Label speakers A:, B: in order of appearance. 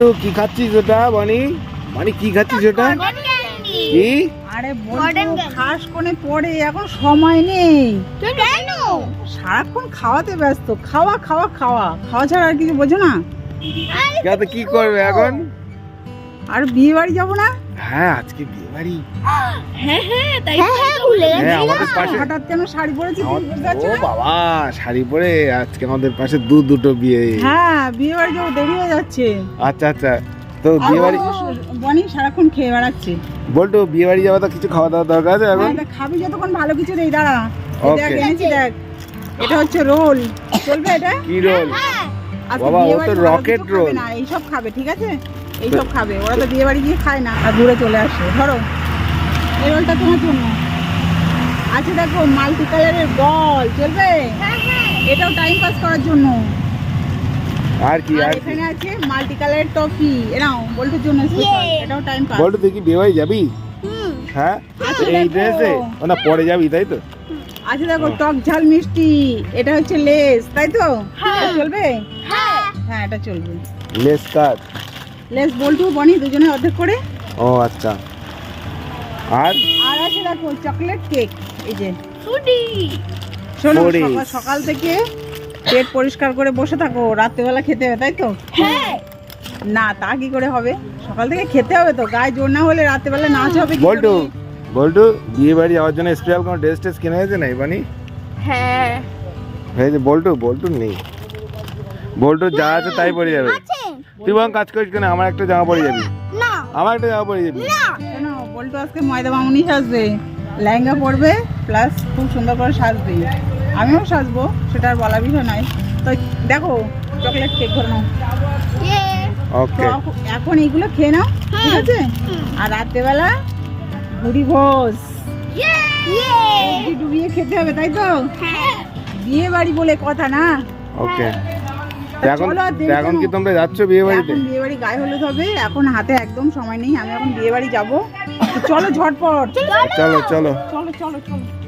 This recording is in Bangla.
A: তো কি খাচ্ছিস ওটা বানি? মানে কি খাচ্ছিস ওটা কি?
B: আরে বলব খাস কোনে পড়ে এখন সময় নেই।
C: কেন?
B: সারাক্ষণ খাওয়াতে ব্যস্ত খাওয়া খাওয়া খাওয়া। খাওয়া ছাড়া আর কিছু বোঝো না।
A: তো কি করবে এখন?
B: আর বিয়ে বাড়ি যাব না?
A: হ্যাঁ আজকে বিয়ে বাড়ি।
C: হ্যাঁ হ্যাঁ তাই হ্যাঁ ভুলে
A: হ্যাঁ আমাদের পাশে
B: হঠাৎ কেন শাড়ি পরেছি
A: ও বাবা শাড়ি পরে আজকে আমাদের পাশে দু দুটো বিয়ে।
B: হ্যাঁ বিয়ে বাড়ি যাব দেরি হয়ে যাচ্ছে।
A: আচ্ছা আচ্ছা তো বিয়ে বাড়ি
B: বনি সারাক্ষণ খেয়ে বেড়াচ্ছে।
A: বলতো বিয়ে বাড়ি যাওয়া তো কিছু খাওয়া দাওয়া দরকার আছে এখন?
B: হ্যাঁ, খাবি যতক্ষণ ভালো কিছু নেই দাঁড়া। এই দেখ. এনেছি দেখ। এটা হচ্ছে রোল। চলবে এটা?
A: কি রোল?
B: আজকে
A: বাবা, ও তো
B: খাবে
A: roll।
B: না এইসব খাবে ঠিক আছে? এইসব খাবে। ওরা তো বিয়ে বাড়ি গিয়ে খায় না আর দূরে চলে আসে। ধরো এই রোলটা তোমার জন্য। আছে দেখো মাল্টি কালারের বল চলবে? এটাও টাইম পাস করার জন্য।
A: আর কি
B: আর
A: আর
B: এখানে আছে মাল্টি কালারের টফি এনাও বল্টুর জন্য স্পেশাল এটাও টাইম পাস
A: বলতো তুই কি বিয়ে বাড়ি যাবি হ্যাঁ?
B: আচ্ছা,
A: এই ড্রেসে? ও পরে যাবি তাই তো?
B: আছে দেখো টক ঝাল মিষ্টি এটা হচ্ছে লেস তাই তো? চলবে? হ্যাঁ এটা চলবে।
A: লেস কাট।
B: লেস বল্টু বনি দুজনে অর্ধেক করে।
A: ও আচ্ছা। আর?
B: আর আছে দেখো চকলেট কেক এই যে।
C: ফুডি
B: শোনো সকাল সকাল থেকে পেট পরিষ্কার করে বসে থাকো রাত্রেবেলা খেতে হবে তাই তো?
C: হ্যাঁ।
B: না তা কি করে হবে? সকাল থেকে খেতে হবে তো গায়ে জোর না হলে রাত্রেবেলা নাচ হবে কি
A: বল্টু? বল্টু বিয়ে বাড়ি যাওয়ার জন্য স্পেশাল কোনো ড্রেস টেস কিনে হয়েছে না বানি?
C: হ্যাঁ।
A: হয়েছে বল্টু বল্টু নেই। বল্টু যা আছে তাই পরে যাবে।
C: আছে
A: তুই বরং কাজ করিস কেন? আমার একটা জামা পরে যাবি।
C: না।
A: আমার একটা জামা পরে যাবি।
B: কেন? বল্টু আজকে ময়দা মামুনি সাজবে। লেহেঙ্গা পরবে প্লাস খুব সুন্দর করে সাজবে। আমিও সাজবো সেটা আর বলা বিষয় নয়। তো দেখো চকলেট কেক ধরে নাও।
C: ইয়ে
A: ওকে
B: এখন- এখন এইগুলো খেয়ে নাও ঠিক আছে? আর রাত্রেবেলা বুড়ি ভোজ।
C: ইয়ে!
B: ডুবিয়ে খেতে হবে তাই তো?
C: হ্যাঁ।
B: বিয়ে বাড়ি বলে কথা না।
A: ওকে এখন এখন কি তোমরা যাচ্ছ বিয়ে বাড়িতে
B: এখন বিয়ে বাড়ি গায়ে হলুদ হবে এখন হাতে একদম সময় নেই আমি এখন বিয়ে বাড়ি যাব চলো ঝটপট।
A: চলো চলো।
B: চলো চলো চলো।